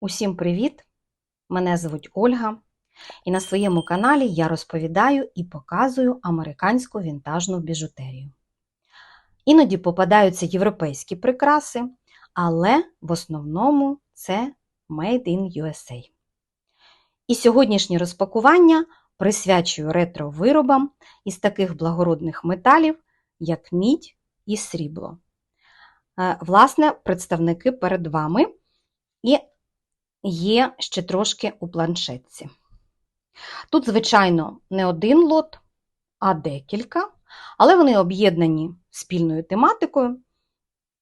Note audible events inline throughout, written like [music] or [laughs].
Усім привіт! Мене звуть Ольга, і на своєму каналі я розповідаю і показую американську вінтажну біжутерію. Іноді попадаються європейські прикраси, але в основному це Made in USA. І сьогоднішнє розпакування присвячую ретро-виробам із таких благородних металів, як мідь і срібло. Е, Власне, представники перед вами. І є ще трошки у планшетці. Тут, звичайно, не один лот, а декілька, але вони об'єднані спільною тематикою,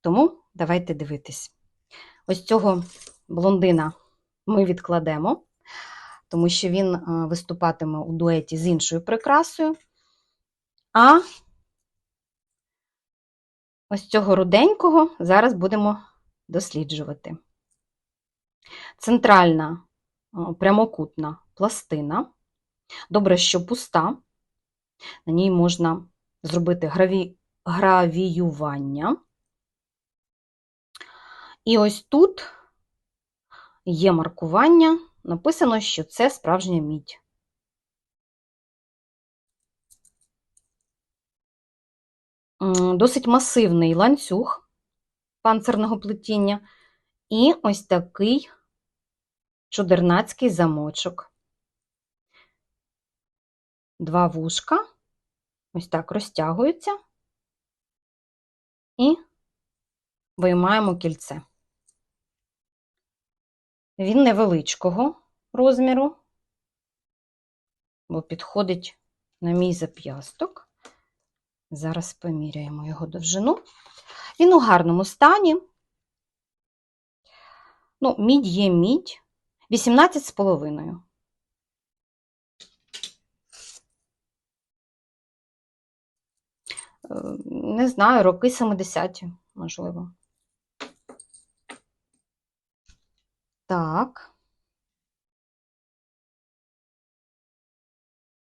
тому давайте дивитись. Ось цього блондина ми відкладемо, тому що він е, виступатиме у дуеті з іншою прикрасою. А ось цього руденького зараз будемо досліджувати центральна прямокутна пластина. Добре, що пуста. На ній можна зробити граві... гравіювання. І ось тут є маркування, написано, що це справжня мідь. Досить масивний ланцюг панцирного плетіння. І ось такий чудернацький замочок. Два вушка, ось так розтягуються і виймаємо кільце. Він невеличкого розміру, бо підходить на мій зап'ясток. Зараз поміряємо його довжину. Він у гарному стані. Ну, мідь є мідь. 18 з половиною. Е, не знаю, роки 70-ті, можливо. Так.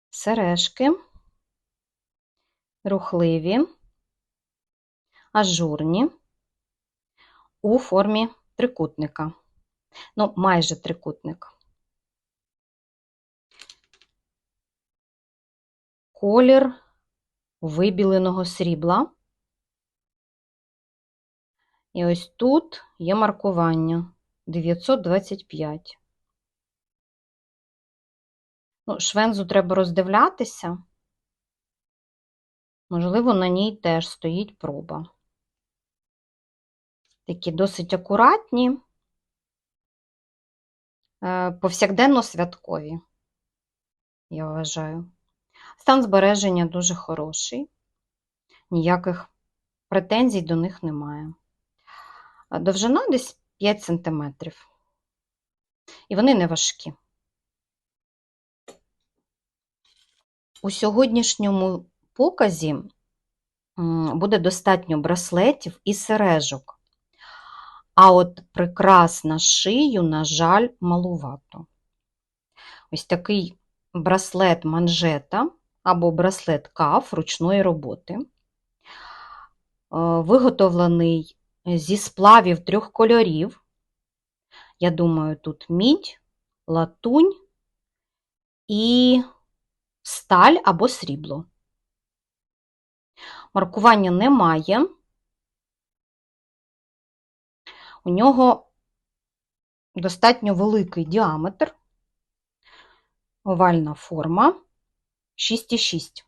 Сережки, рухливі, ажурні у формі трикутника ну, майже трикутник. Колір вибіленого срібла. І ось тут є маркування 925. Ну, Швензу треба роздивлятися. Можливо, на ній теж стоїть проба. Такі досить акуратні. Е, повсякденно святкові, я вважаю. Стан збереження дуже хороший, ніяких претензій до них немає. Довжина десь 5 см. І вони не важкі. У сьогоднішньому показі буде достатньо браслетів і сережок. А от прикрас на шию, на жаль, малувато. Ось такий браслет манжета або браслет каф ручної роботи. Е, виготовлений зі сплавів трьох кольорів. Я думаю, тут мідь, латунь і сталь або срібло. Маркування немає. У нього достатньо великий діаметр, овальна форма 6,6.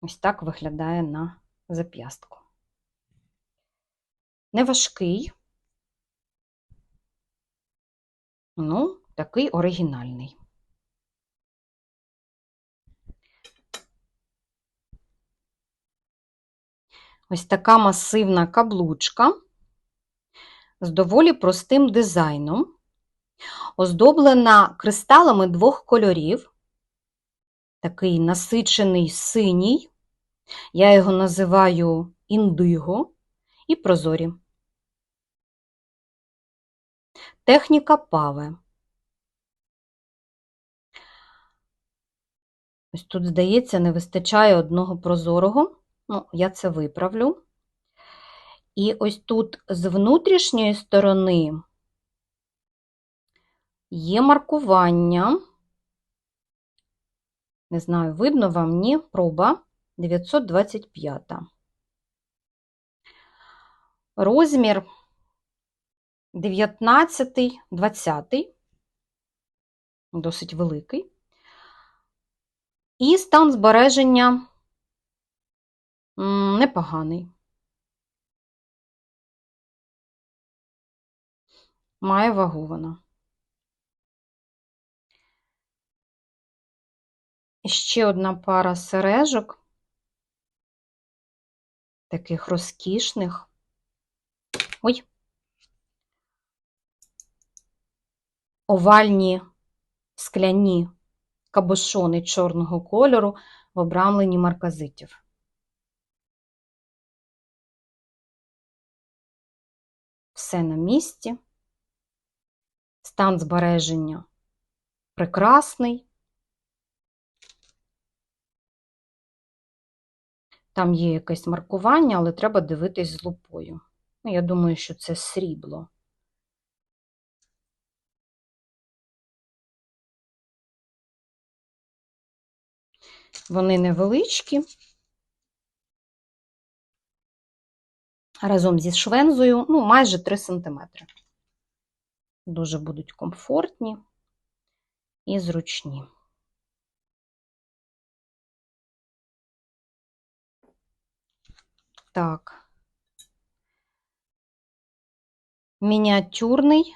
Ось так виглядає на зап'ястку. Неважкий, ну, такий оригінальний. Ось така масивна каблучка з доволі простим дизайном, оздоблена кристалами двох кольорів, такий насичений синій, я його називаю індиго і прозорі. Техніка паве. Ось тут, здається, не вистачає одного прозорого. Ну, я це виправлю. І ось тут з внутрішньої сторони є маркування. Не знаю, видно вам, ні, проба 925. Розмір 19, 20, досить великий. І стан збереження непоганий. Має вагу вона. Ще одна пара сережок, таких розкішних. Ой. Овальні скляні кабошони чорного кольору в обрамленні марказитів. Все на місці. Стан збереження прекрасний. Там є якесь маркування, але треба дивитись з лупою. Ну, я думаю, що це срібло. Вони невеличкі. Разом зі швензою, ну, майже 3 см. Дуже будуть комфортні і зручні. Так. Мініатюрний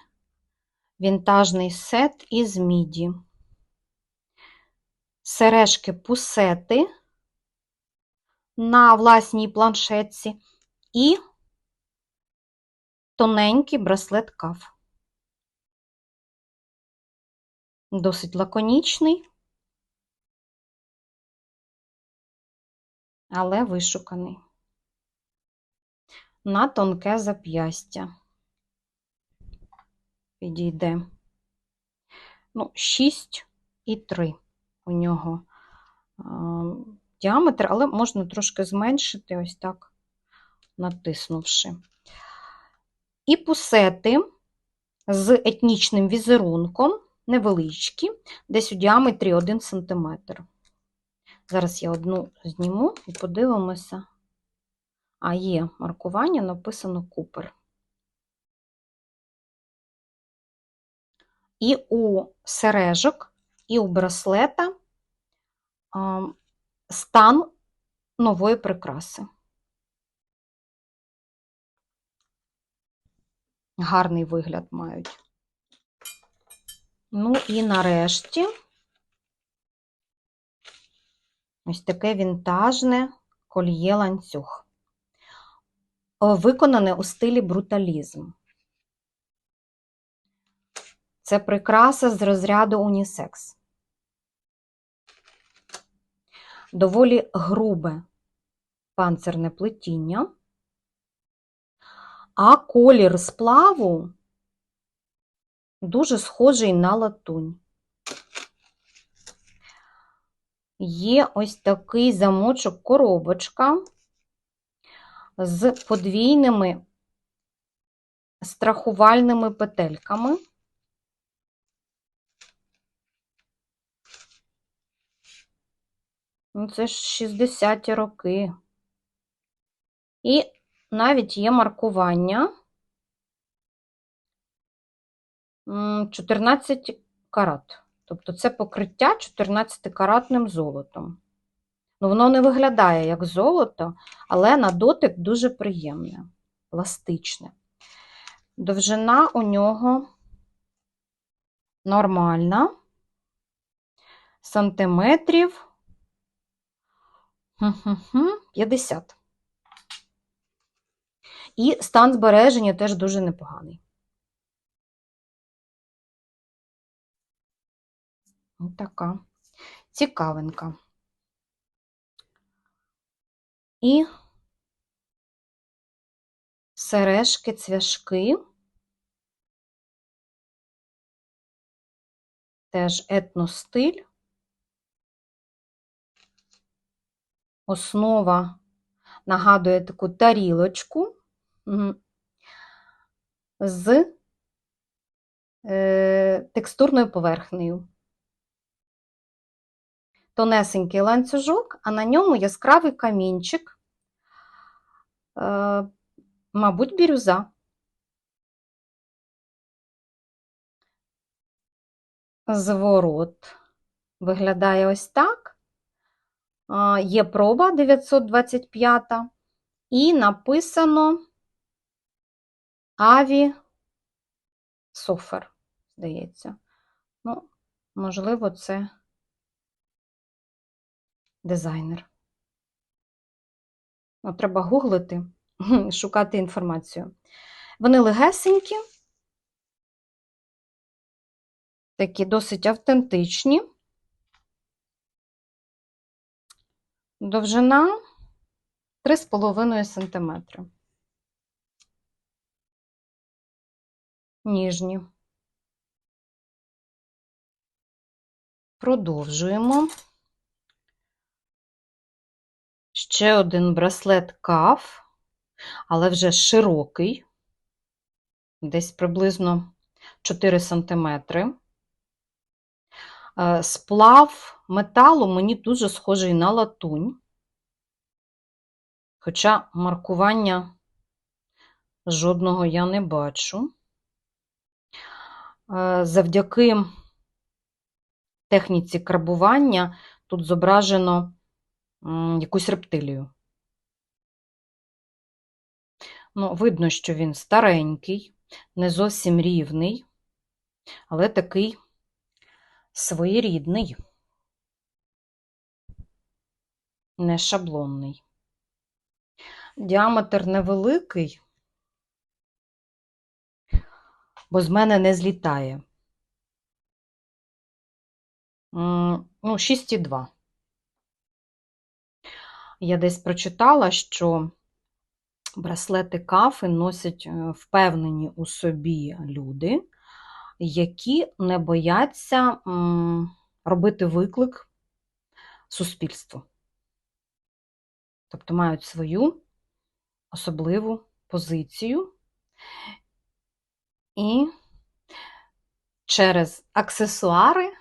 вінтажний сет із міді. Сережки пусети на власній планшетці і тоненький браслет каф. Досить лаконічний, але вишуканий. На тонке зап'ястя. Підійде. Ну, 6 і 3 у нього діаметр, але можна трошки зменшити, ось так, натиснувши. І пусети з етнічним візерунком, невеличкі, десь у діаметрі 1 см. Зараз я одну зніму і подивимося. А є маркування, написано Купер. І у сережок, і у браслета стан нової прикраси. Гарний вигляд мають. Ну і нарешті ось таке вінтажне кольє ланцюг, виконане у стилі бруталізм. Це прикраса з розряду унісекс. Доволі грубе панцирне плетіння, а колір сплаву дуже схожий на латунь. Є ось такий замочок коробочка з подвійними страхувальними петельками. Ну, це ж 60-ті роки. І навіть є маркування 14 карат. Тобто це покриття 14-каратним золотом. Ну, воно не виглядає як золото, але на дотик дуже приємне, пластичне. Довжина у нього нормальна, сантиметрів 50. І стан збереження теж дуже непоганий. Ось така цікавинка. І сережки, цвяшки. Теж етностиль. Основа нагадує таку тарілочку з е, текстурною поверхнею. Тонесенький ланцюжок, а на ньому яскравий камінчик, е, мабуть, бірюза. Зворот виглядає ось так. А, Є проба 925 і написано Аві Софер, здається. Ну, можливо, це дизайнер. Ну, треба гуглити, [laughs] шукати інформацію. Вони легесенькі, такі досить автентичні. Довжина 3,5 см. Ніжні. Продовжуємо. Ще один браслет каф, але вже широкий, десь приблизно 4 см. Е, Сплав металу мені дуже схожий на латунь, хоча маркування жодного я не бачу. Е, Завдяки техніці крабування тут зображено якусь рептилію. Ну, видно, що він старенький, не зовсім рівний, але такий своєрідний, не шаблонний. Діаметр невеликий, бо з мене не злітає. Ну, 6,2. Я десь прочитала, що браслети кафи носять е, впевнені у собі люди, які не бояться робити виклик суспільству. Тобто мають свою особливу позицію і через аксесуари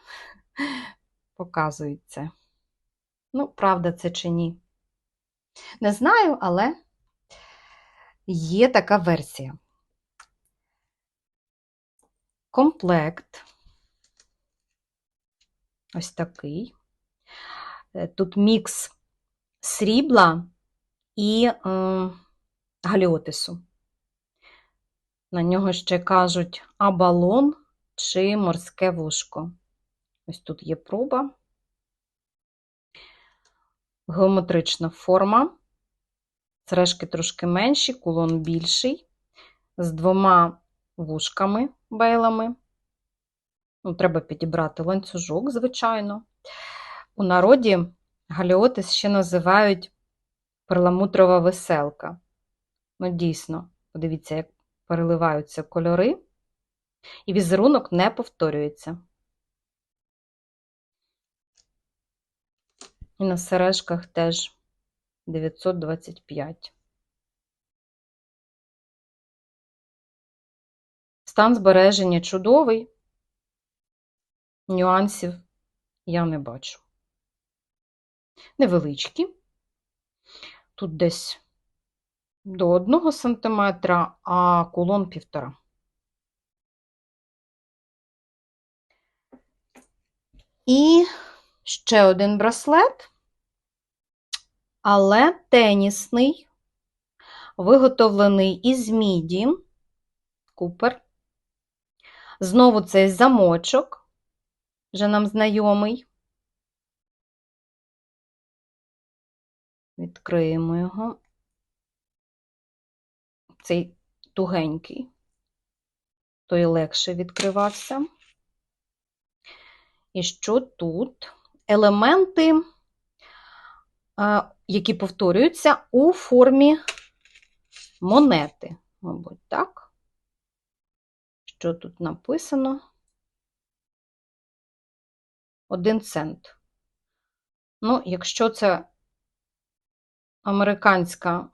[laughs] показують це. Ну, правда це чи ні? Не знаю, але є така версія. Комплект. Ось такий. Е, Тут мікс срібла і е, галіотису. На нього ще кажуть абалон чи морське вушко. Ось тут є проба. Геометрична форма. Сережки трошки менші, кулон більший, з двома вушками бейлами. Ну, треба підібрати ланцюжок, звичайно. У народі галіотис ще називають перламутрова веселка. Ну, дійсно, подивіться, як переливаються кольори, і візерунок не повторюється. І на сережках теж 925. Стан збереження чудовий, нюансів я не бачу. Невеличкі. Тут десь до 1 см, а кулон півтора. І ще один браслет, але тенісний, виготовлений із міді, купер. Знову цей замочок, вже нам знайомий. Відкриємо його. Цей тугенький, той легше відкривався. І що тут? Елементи, які повторюються у формі монети, мабуть, так? Що тут написано? Один цент. Ну, якщо це американська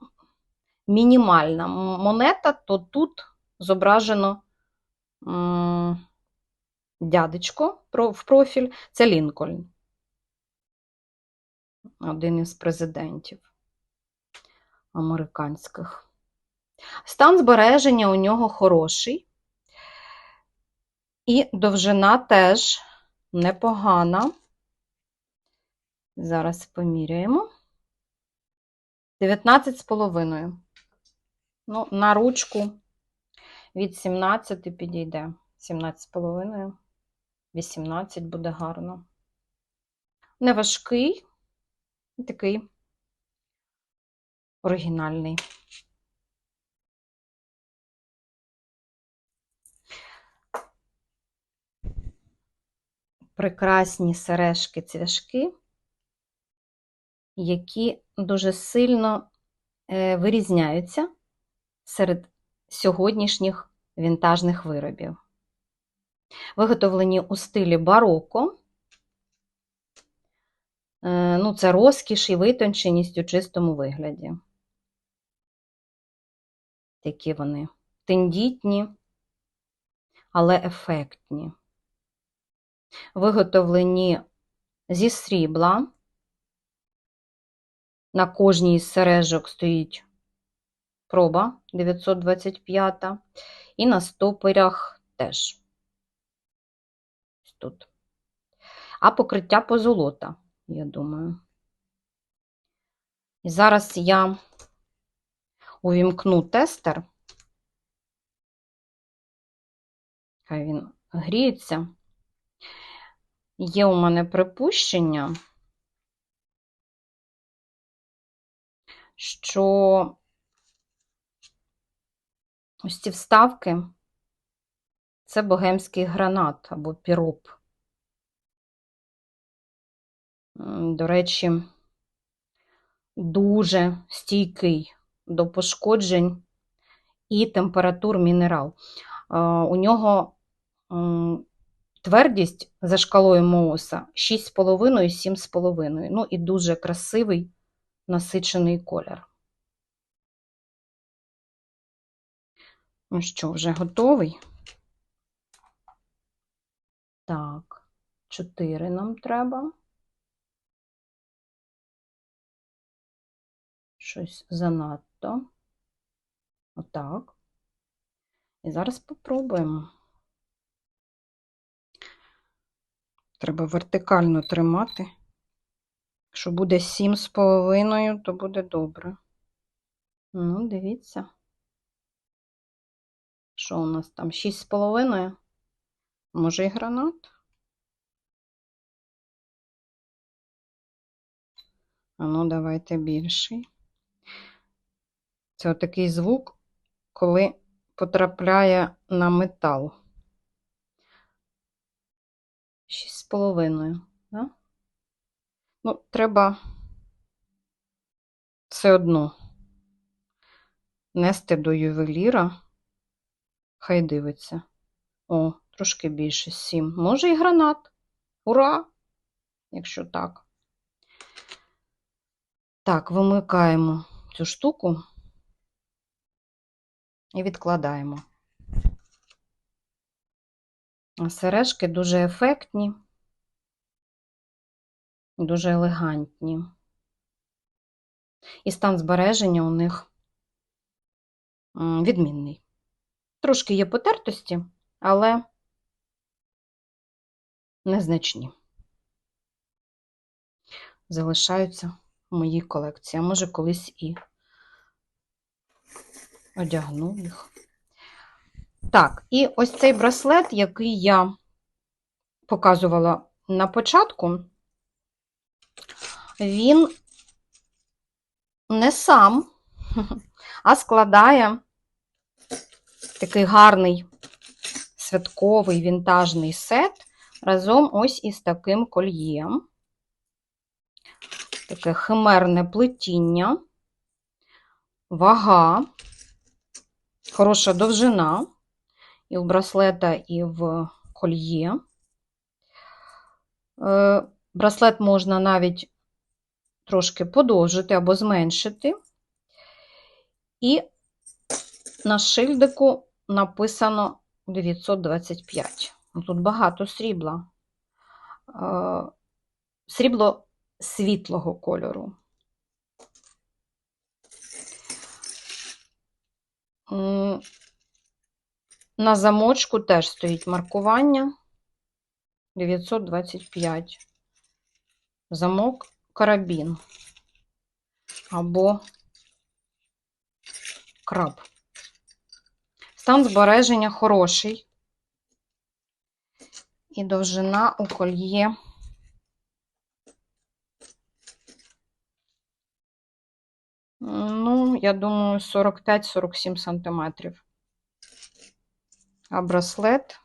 мінімальна монета, то тут зображено дядечко в профіль. Це Лінкольн. Один із президентів американських. Стан збереження у нього хороший. І довжина теж непогана. Зараз поміряємо. 19,5. Ну, на ручку від 17 підійде. 17,5. 18 буде гарно. Неважкий, такий оригінальний. Прекрасні сережки-цвяшки, які дуже сильно е, вирізняються серед сьогоднішніх вінтажних виробів. Виготовлені у стилі бароко. Е, Ну, це розкіш і витонченість у чистому вигляді. Такі вони тендітні, але ефектні. Виготовлені зі срібла. На кожній із сережок стоїть проба 925, і на стопорях теж. Тут. А покриття позолота, я думаю. І зараз я увімкну тестер. Хай він гріється. Є у мене припущення, що ось ці вставки це богемський гранат або піроп. До речі, дуже стійкий до пошкоджень і температур мінерал. У нього твердість за шкалою Моуса 6,5-7,5. Ну і дуже красивий насичений колір. Ну що, вже готовий? Так, 4 нам треба. Щось занадто. Отак. І зараз попробуємо. Треба вертикально тримати. Якщо буде 7,5, то буде добре. Ну, дивіться. Що у нас там? 6,5? Може і гранат? А ну, давайте більший. Це отакий звук, коли потрапляє на метал. 6,5, да? Ну, треба все одно нести до ювеліра. Хай дивиться. О, трошки більше 7. Може і гранат. Ура! Якщо так. Так, вимикаємо цю штуку і відкладаємо. Сережки дуже ефектні, дуже елегантні. І стан збереження у них відмінний. Трошки є потертості, але незначні. Залишаються в моїй колекції. А може, колись і одягну їх. Так, і ось цей браслет, який я показувала на початку, він не сам, [laughs] а складає такий гарний святковий вінтажний сет разом ось із таким кольєм. Таке химерне плетіння, вага, хороша довжина і в браслета, і в кольє. Е, Браслет можна навіть трошки подовжити або зменшити. І на шильдику написано 925. Ну, Тут багато срібла. Е, Срібло світлого кольору. На замочку теж стоїть маркування 925. Замок карабін або краб. Стан збереження хороший. І довжина у кольє Ну, я думаю, 45-47 сантиметрів. А браслет.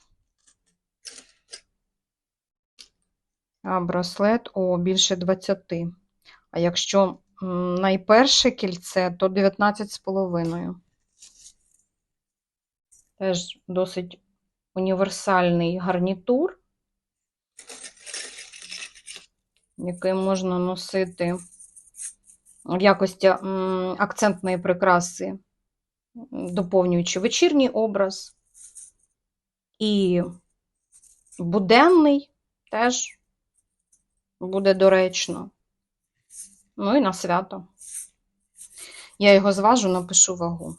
А браслет о більше 20. А якщо найперше кільце, то 19,5. Теж досить універсальний гарнітур, який можна носити в якості акцентної прикраси, доповнюючи вечірній образ. І буденний теж буде доречно. Ну і на свято. Я його зважу, напишу вагу.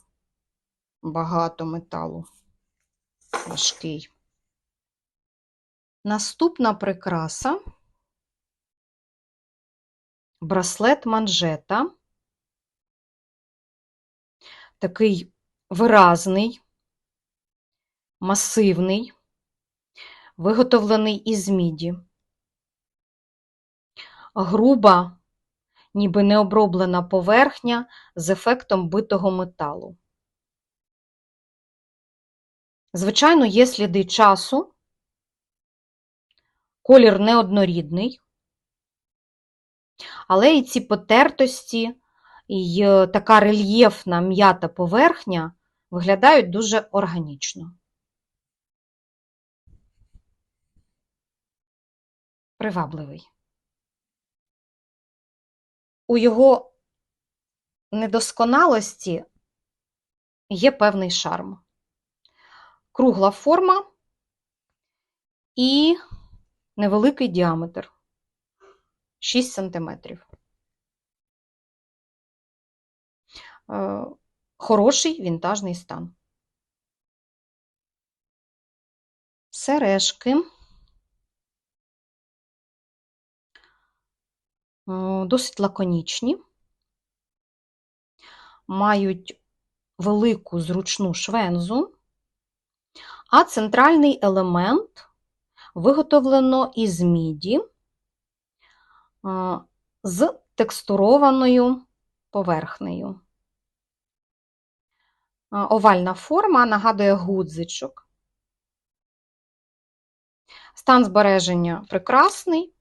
Багато металу. Важкий. Наступна прикраса браслет манжета. Такий виразний, масивний, виготовлений із міді. Груба, ніби необроблена поверхня з ефектом битого металу. Звичайно, є сліди часу, колір неоднорідний, але і ці потертості, і така рельєфна м'ята поверхня виглядають дуже органічно. Привабливий. У його недосконалості є певний шарм. Кругла форма і невеликий діаметр 6 см. Е, Хороший вінтажний стан. Сережки. Досить лаконічні, мають велику зручну швензу, а центральний елемент виготовлено із міді з текстурованою поверхнею. Овальна форма нагадує гудзичок. Стан збереження прекрасний.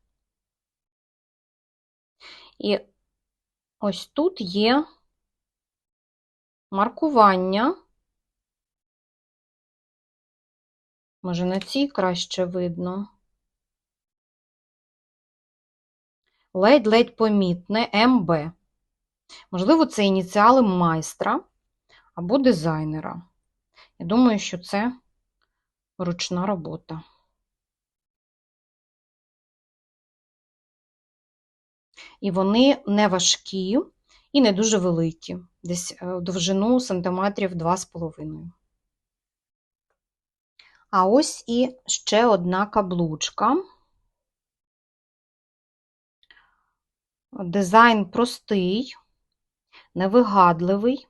І ось тут є маркування. Може, на цій краще видно. Ледь-ледь помітне МБ. Можливо, це ініціали майстра або дизайнера. Я думаю, що це ручна робота. І вони не важкі і не дуже великі, десь е, довжину сантиметрів 2,5. А ось і ще одна каблучка. Дизайн простий, невигадливий.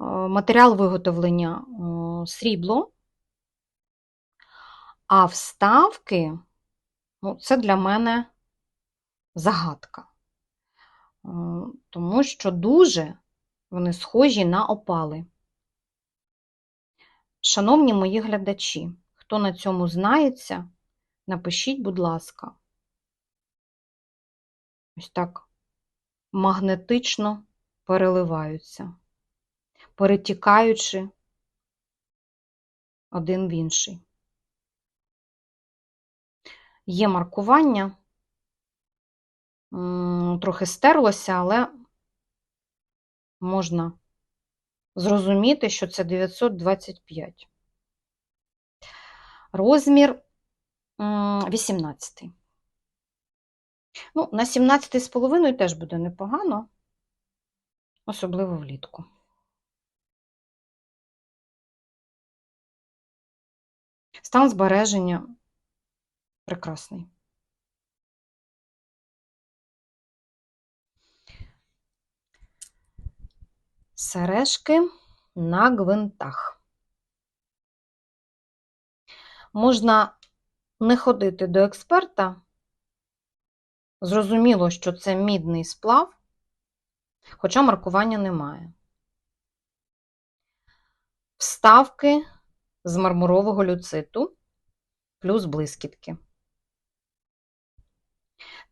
Е, Матеріал виготовлення е, срібло, а вставки ну, це для мене загадка, Е, тому що дуже вони схожі на опали. Шановні мої глядачі, хто на цьому знається, напишіть, будь ласка. Ось так магнетично переливаються, перетікаючи один в інший. Є маркування трохи стерлося, але можна зрозуміти, що це 925. Розмір 18. Ну, на 17,5 теж буде непогано, особливо влітку. Стан збереження прекрасний. Сережки на гвинтах. Можна не ходити до експерта. Зрозуміло, що це мідний сплав, хоча маркування немає. Вставки з мармурового люциту плюс блискітки.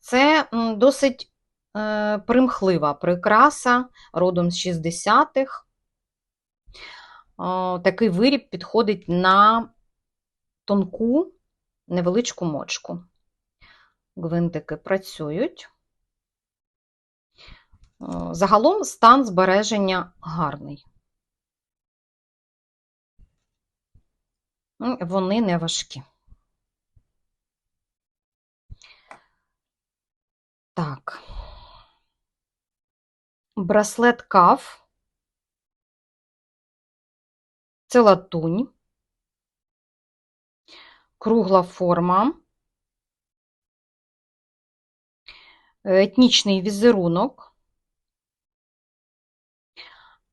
Це досить примхлива прикраса родом з 60-х. Такий виріб підходить на тонку невеличку мочку. Гвинтики працюють. Загалом стан збереження гарний. Вони не важкі. Так. Браслет каф. Це латунь. Кругла форма. Етнічний візерунок.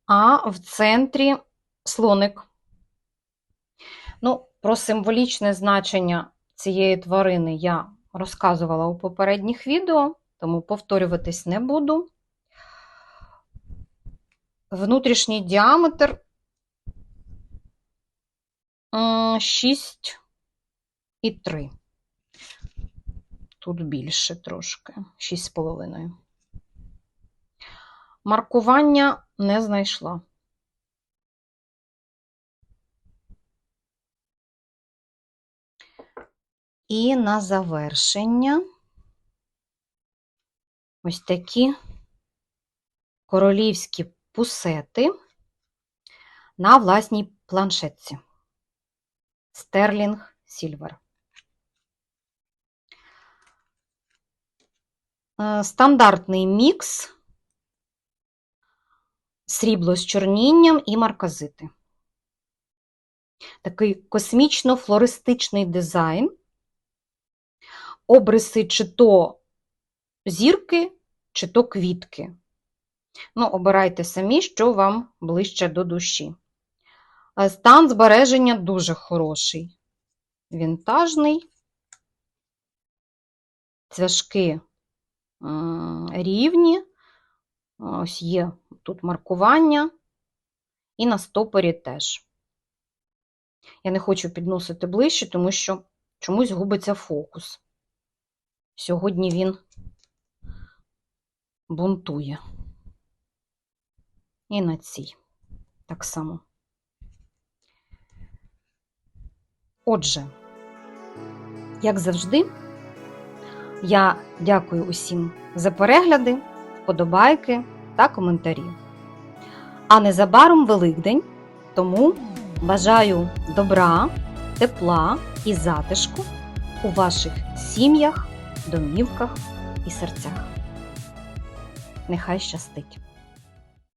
А в центрі слоник. Ну, про символічне значення цієї тварини я розказувала у попередніх відео, тому повторюватись не буду. Внутрішній діаметр 6,3. Тут більше трошки, 6,5. Маркування не знайшла. І на завершення ось такі королівські пусети на власній планшетці. Стерлінг Сільвер. Е, Стандартний мікс, срібло з чорнінням і марказити. Такий космічно-флористичний дизайн, обриси чи то зірки, чи то квітки. Ну, обирайте самі, що вам ближче до душі. Е, Стан збереження дуже хороший. Вінтажний. Цвяшки рівні. Ось є тут маркування. І на стопорі теж. Я не хочу підносити ближче, тому що чомусь губиться фокус. Сьогодні він бунтує. І на цій так само. Отже, як завжди, я дякую усім за перегляди, вподобайки та коментарі. А незабаром Великдень, тому бажаю добра, тепла і затишку у ваших сім'ях, домівках і серцях. Нехай щастить!